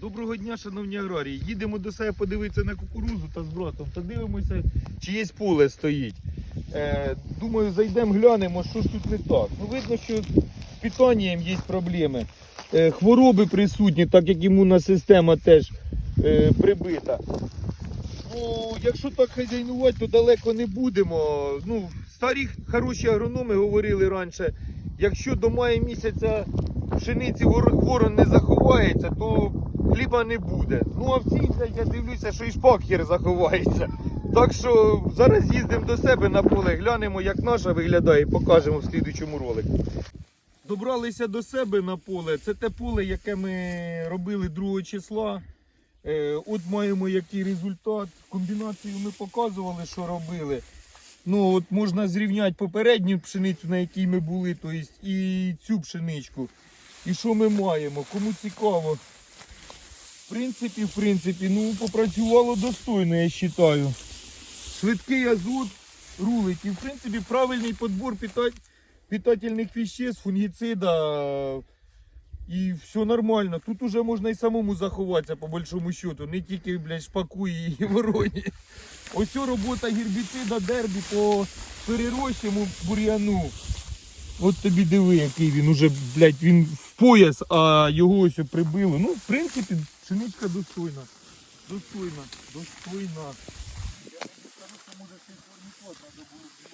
Доброго дня, шановні аграрії. Їдемо до себе подивитися на кукурузу та з братом. Та дивимося, чиєсь поле стоїть. Е, думаю, зайдемо, глянемо, що ж тут не так. Ну, видно, що з питанням є проблеми. Е, хвороби присутні, так як імунна система теж е, прибита. Ну, якщо так хазяйнувати, то далеко не будемо. Ну, старі хороші агрономи говорили раніше, якщо до мая місяця пшениці вор- ворон не заховається, то хліба не буде. Ну а в цій я дивлюся, що і шпакхер заховається. Так що зараз їздимо до себе на поле, глянемо, як наша виглядає, і покажемо в слідучому ролику. Добралися до себе на поле. Це те поле, яке ми робили 2 числа. Е, от маємо який результат. Комбінацію ми показували, що робили. Ну, от можна зрівняти попередню пшеницю, на якій ми були, то і цю пшеничку. І що ми маємо? Кому цікаво. В принципі, в принципі, ну попрацювало достойно, я вважаю. Швидкий азот, рулики. В принципі, правильний питать, питательних веществ, фунгіцида. І все нормально. Тут уже можна і самому заховатися, по большому счету. Не тільки, блядь, шпаку і вороні. Ось робота гербіцида дербі по перерощому бур'яну. От тобі диви, який він уже, блядь, він в пояс, а його ось прибило. Ну, в принципі, Пшеничка достойна. Достойна. Достойна. Я не скажу, що